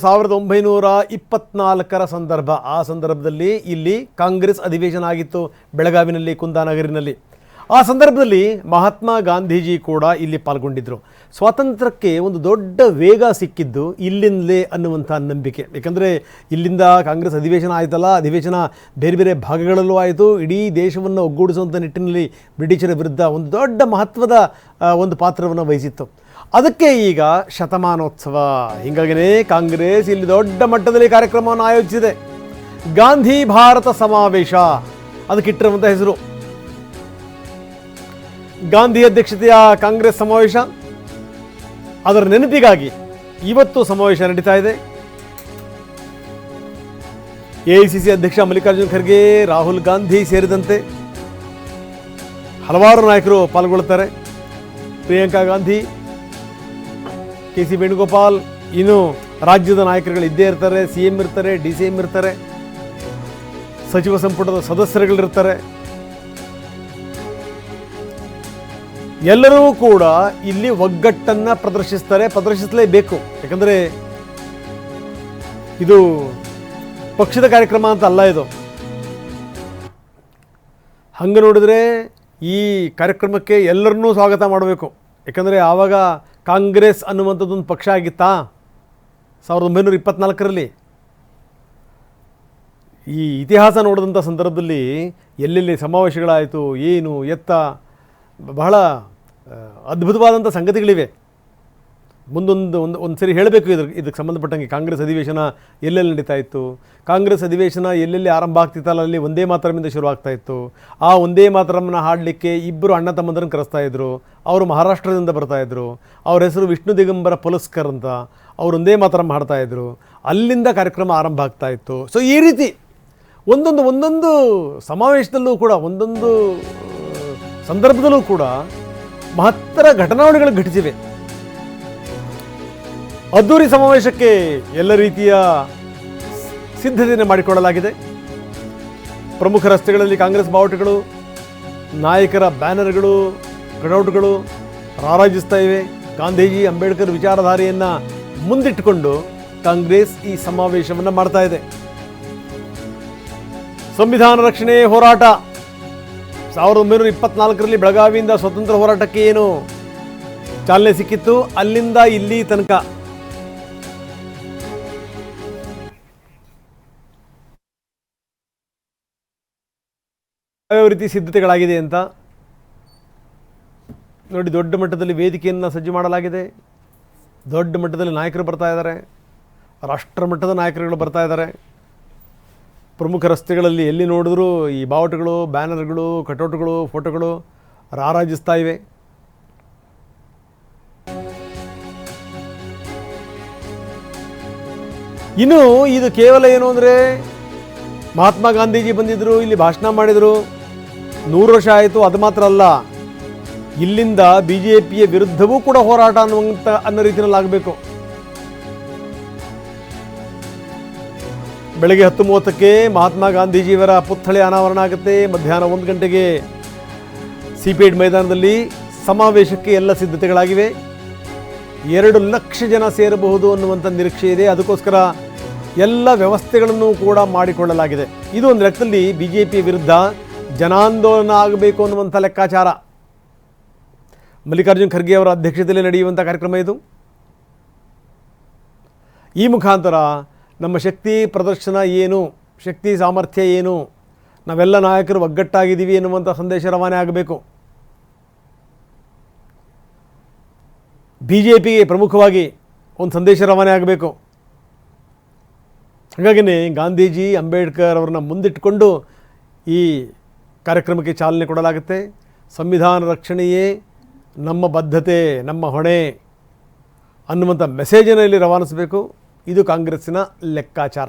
ಸಾವಿರದ ಒಂಬೈನೂರ ಇಪ್ಪತ್ನಾಲ್ಕರ ಸಂದರ್ಭ. ಆ ಸಂದರ್ಭದಲ್ಲಿ ಇಲ್ಲಿ ಕಾಂಗ್ರೆಸ್ ಅಧಿವೇಶನ ಆಗಿತ್ತು ಬೆಳಗಾವಿನಲ್ಲಿ, ಕುಂದಾನಗರಿನಲ್ಲಿ. ಆ ಸಂದರ್ಭದಲ್ಲಿ ಮಹಾತ್ಮ ಗಾಂಧೀಜಿ ಕೂಡ ಇಲ್ಲಿ ಪಾಲ್ಗೊಂಡಿದ್ದರು ಸ್ವಾತಂತ್ರ್ಯಕ್ಕೆ ಒಂದು ದೊಡ್ಡ ವೇಗ ಸಿಕ್ಕಿದ್ದು ಇಲ್ಲಿಂದಲೇ ಅನ್ನುವಂಥ ನಂಬಿಕೆ. ಯಾಕಂದರೆ ಇಲ್ಲಿಂದ ಕಾಂಗ್ರೆಸ್ ಅಧಿವೇಶನ ಆಯಿತಲ್ಲ, ಅಧಿವೇಶನ ಬೇರೆ ಬೇರೆ ಭಾಗಗಳಲ್ಲೂ ಆಯಿತು. ಇಡೀ ದೇಶವನ್ನು ಒಗ್ಗೂಡಿಸುವಂಥ ನಿಟ್ಟಿನಲ್ಲಿ ಬ್ರಿಟಿಷರ ವಿರುದ್ಧ ಒಂದು ದೊಡ್ಡ ಮಹತ್ವದ ಒಂದು ಪಾತ್ರವನ್ನು ವಹಿಸಿತ್ತು. ಅದಕ್ಕೆ ಈಗ ಶತಮಾನೋತ್ಸವ. ಹೀಗಾಗಿನೇ ಕಾಂಗ್ರೆಸ್ ಇಲ್ಲಿ ದೊಡ್ಡ ಮಟ್ಟದಲ್ಲಿ ಕಾರ್ಯಕ್ರಮವನ್ನು ಆಯೋಜಿಸಿದೆ. ಗಾಂಧಿ ಭಾರತ ಸಮಾವೇಶ. ಅದಕ್ಕಿಟ್ಟಿರುವಂಥ ಹೆಸರು. ಗಾಂಧಿ ಅಧ್ಯಕ್ಷತೆಯ ಕಾಂಗ್ರೆಸ್ ಸಮಾವೇಶ. ಅದರ ನೆನಪಿಗಾಗಿ ಇವತ್ತು ಸಮಾವೇಶ ನಡೀತಾ ಇದೆ. ಎಐಸಿಸಿ ಅಧ್ಯಕ್ಷ ಮಲ್ಲಿಕಾರ್ಜುನ್ ಖರ್ಗೆ, ರಾಹುಲ್ ಗಾಂಧಿ ಸೇರಿದಂತೆ ಹಲವಾರು ನಾಯಕರು ಪಾಲ್ಗೊಳ್ಳುತ್ತಾರೆ. ಪ್ರಿಯಾಂಕಾ ಗಾಂಧಿ ಕೆ ಸಿ ವೇಣುಗೋಪಾಲ್, ಇನ್ನು ರಾಜ್ಯದ ನಾಯಕರುಗಳು ಇದ್ದೇ ಇರ್ತಾರೆ, ಸಿ ಎಂ ಇರ್ತಾರೆ, ಡಿ ಸಿ ಎಂ ಇರ್ತಾರೆ, ಸಚಿವ ಸಂಪುಟದ ಸದಸ್ಯರುಗಳಿರ್ತಾರೆ. ಎಲ್ಲರೂ ಕೂಡ ಇಲ್ಲಿ ಒಗ್ಗಟ್ಟನ್ನ ಪ್ರದರ್ಶಿಸ್ತಾರೆ, ಪ್ರದರ್ಶಿಸಲೇಬೇಕು. ಯಾಕಂದರೆ ಇದು ಪಕ್ಷದ ಕಾರ್ಯಕ್ರಮ ಅಂತ ಅಲ್ಲ ಇದು. ಹಂಗೆ ನೋಡಿದ್ರೆ ಈ ಕಾರ್ಯಕ್ರಮಕ್ಕೆ ಎಲ್ಲರನ್ನೂ ಸ್ವಾಗತ ಮಾಡಬೇಕು. ಯಾಕಂದರೆ ಆವಾಗ ಕಾಂಗ್ರೆಸ್ ಅನ್ನುವಂಥದ್ದೊಂದು ಪಕ್ಷ ಆಗಿತ್ತಾ? ಸಾವಿರದ ಒಂಬೈನೂರ ಇಪ್ಪತ್ನಾಲ್ಕರಲ್ಲಿ. ಈ ಇತಿಹಾಸ ನೋಡಿದಂಥ ಸಂದರ್ಭದಲ್ಲಿ ಎಲ್ಲೆಲ್ಲಿ ಸಮಾವೇಶಗಳಾಯಿತು, ಏನು, ಎತ್ತ, ಬಹಳ ಅದ್ಭುತವಾದಂಥ ಸಂಗತಿಗಳಿವೆ. ಮುಂದೊಂದು ಒಂದು ಒಂದು ಸರಿ ಹೇಳಬೇಕು ಇದ್ರ ಇದಕ್ಕೆ ಸಂಬಂಧಪಟ್ಟಂಗೆ ಕಾಂಗ್ರೆಸ್ ಅಧಿವೇಶನ ಎಲ್ಲೆಲ್ಲಿ ನಡೀತಾ ಇತ್ತು? ಕಾಂಗ್ರೆಸ್ ಅಧಿವೇಶನ ಎಲ್ಲೆಲ್ಲಿ ಆರಂಭ ಆಗ್ತಿತ್ತಲ್ಲ ಅಲ್ಲಿ ಒಂದೇ ಮಾತರಮಿಂದ ಶುರುವಾಗ್ತಾ ಇತ್ತು. ಆ ಒಂದೇ ಮಾತ್ರಮನ್ನ ಹಾಡಲಿಕ್ಕೆ ಇಬ್ಬರು ಅಣ್ಣ ತಮ್ಮಂದ್ರನ್ನ ಕರೆಸ್ತಾ ಇದ್ರು. ಅವರು ಮಹಾರಾಷ್ಟ್ರದಿಂದ ಬರ್ತಾ ಇದ್ರು. ಅವ್ರ ಹೆಸರು ವಿಷ್ಣು ದಿಗಂಬರ ಪುಲಸ್ಕರ್ ಅಂತ ಅವರು ಒಂದೇ ಮಾತರಮ್ಮ ಹಾಡ್ತಾ ಇದ್ರು. ಅಲ್ಲಿಂದ ಕಾರ್ಯಕ್ರಮ ಆರಂಭ ಆಗ್ತಾ ಇತ್ತು. ಸೊ ಈ ರೀತಿ ಒಂದೊಂದು ಒಂದೊಂದು ಸಮಾವೇಶದಲ್ಲೂ ಕೂಡ, ಒಂದೊಂದು ಸಂದರ್ಭದಲ್ಲೂ ಕೂಡ ಮಹತ್ತರ ಘಟನಾವಳಿಗಳು ಘಟಿಸಿವೆ. ಅದ್ದೂರಿ ಸಮಾವೇಶಕ್ಕೆ ಎಲ್ಲ ರೀತಿಯ ಸಿದ್ಧತೆಯನ್ನು ಮಾಡಿಕೊಳ್ಳಲಾಗಿದೆ. ಪ್ರಮುಖ ರಸ್ತೆಗಳಲ್ಲಿ ಕಾಂಗ್ರೆಸ್ ಬಾವುಟಗಳು, ನಾಯಕರ ಬ್ಯಾನರ್ಗಳು, ಕಟೌಟ್ಗಳು ರಾರಾಜಿಸ್ತಾ ಇವೆ. ಗಾಂಧೀಜಿ, ಅಂಬೇಡ್ಕರ್ ವಿಚಾರಧಾರೆಯನ್ನು ಮುಂದಿಟ್ಟುಕೊಂಡು ಕಾಂಗ್ರೆಸ್ ಈ ಸಮಾವೇಶವನ್ನು ಮಾಡ್ತಾ ಇದೆ. ಸಂವಿಧಾನ ರಕ್ಷಣೆ ಹೋರಾಟ. ಸಾವಿರದ ಒಂಬೈನೂರ ಇಪ್ಪತ್ನಾಲ್ಕರಲ್ಲಿ ಬೆಳಗಾವಿಯಿಂದ ಸ್ವತಂತ್ರ ಹೋರಾಟಕ್ಕೆ ಏನು ಚಾಲನೆ ಸಿಕ್ಕಿತ್ತು? ಅಲ್ಲಿಂದ ಇಲ್ಲಿ ತನಕ. ಯಾವ ರೀತಿ ಸಿದ್ಧತೆಗಳಾಗಿದೆ ಅಂತ. ನೋಡಿ, ದೊಡ್ಡ ಮಟ್ಟದಲ್ಲಿ ವೇದಿಕೆಯನ್ನು ಸಜ್ಜು ಮಾಡಲಾಗಿದೆ. ದೊಡ್ಡ ಮಟ್ಟದಲ್ಲಿ ನಾಯಕರು ಬರ್ತಾ ಇದ್ದಾರೆ. ರಾಷ್ಟ್ರ ಮಟ್ಟದ ನಾಯಕರುಗಳು ಬರ್ತಾ ಇದ್ದಾರೆ. ಪ್ರಮುಖ ರಸ್ತೆಗಳಲ್ಲಿ ಎಲ್ಲಿ ನೋಡಿದ್ರೂ ಈ ಬಾವುಟಗಳು, ಬ್ಯಾನರ್ಗಳು, ಕಟೌಟ್ಗಳು, ಫೋಟೋಗಳು ರಾರಾಜಿಸ್ತಾ ಇವೆ. ಇನ್ನು ಇದು ಕೇವಲ ಏನು ಅಂದರೆ ಮಹಾತ್ಮ ಗಾಂಧೀಜಿ ಬಂದಿದ್ದರು ಇಲ್ಲಿ ಭಾಷಣ ಮಾಡಿದರು. ನೂರು ವರ್ಷ ಆಯಿತು, ಅದು ಮಾತ್ರ ಅಲ್ಲ. ಇಲ್ಲಿಂದ ಬಿ ಜೆ ಪಿಯ ವಿರುದ್ಧವೂ ಕೂಡ ಹೋರಾಟ ಅನ್ನುವಂಥ ಅನ್ನೋ ರೀತಿಯಲ್ಲಿ ಆಗಬೇಕು. ಬೆಳಗ್ಗೆ ಹತ್ತು ಮೂವತ್ತಕ್ಕೆ ಮಹಾತ್ಮ ಗಾಂಧೀಜಿಯವರ ಪುತ್ಥಳಿ ಅನಾವರಣ ಆಗುತ್ತೆ. ಮಧ್ಯಾಹ್ನ ಒಂದು ಗಂಟೆಗೆ ಸಿಪೇಡ್ ಮೈದಾನದಲ್ಲಿ ಸಮಾವೇಶಕ್ಕೆ ಎಲ್ಲ ಸಿದ್ಧತೆಗಳಾಗಿವೆ. ಎರಡು ಲಕ್ಷ ಜನ ಸೇರಬಹುದು ಅನ್ನುವಂಥ ನಿರೀಕ್ಷೆ ಇದೆ. ಅದಕ್ಕೋಸ್ಕರ ಎಲ್ಲ ವ್ಯವಸ್ಥೆಗಳನ್ನು ಕೂಡ ಮಾಡಿಕೊಳ್ಳಲಾಗಿದೆ. ಇದು ಒಂದು ಲೆಕ್ಕದಲ್ಲಿ ಬಿ ಜೆ ಪಿ ವಿರುದ್ಧ ಜನಾಂದೋಲನ ಆಗಬೇಕು ಅನ್ನುವಂಥ ಲೆಕ್ಕಾಚಾರ. ಮಲ್ಲಿಕಾರ್ಜುನ್ ಖರ್ಗೆ ಅವರ ಅಧ್ಯಕ್ಷತೆಯಲ್ಲಿ ನಡೆಯುವಂಥ ಕಾರ್ಯಕ್ರಮ ಇದು. ಈ ಮುಖಾಂತರ ನಮ್ಮ ಶಕ್ತಿ ಪ್ರದರ್ಶನ ಏನು, ಶಕ್ತಿ ಸಾಮರ್ಥ್ಯ ಏನು, ನಾವೆಲ್ಲ ನಾಯಕರು ಒಗ್ಗಟ್ಟಾಗಿದ್ದೀವಿ ಎನ್ನುವಂಥ ಸಂದೇಶ ರವಾನೆ ಆಗಬೇಕು. ಬಿ ಜೆ ಪಿಗೆ ಪ್ರಮುಖವಾಗಿ ಒಂದು ಸಂದೇಶ ರವಾನೆ ಆಗಬೇಕು. ಹಾಗಾಗಿನೇ ಗಾಂಧೀಜಿ, ಅಂಬೇಡ್ಕರ್ ಅವ್ರನ್ನ ಮುಂದಿಟ್ಟುಕೊಂಡು ಈ ಕಾರ್ಯಕ್ರಮಕ್ಕೆ ಚಾಲನೆ ಕೊಡಲಾಗುತ್ತೆ. ಸಂವಿಧಾನ ರಕ್ಷಣೆಯೇ ನಮ್ಮ ಬದ್ಧತೆ, ನಮ್ಮ ಹೊಣೆ ಅನ್ನುವಂಥ ಮೆಸೇಜನ್ನು ಇಲ್ಲಿ ರವಾನಿಸಬೇಕು. ಇದು ಕಾಂಗ್ರೆಸ್ಸಿನ ಲೆಕ್ಕಾಚಾರ.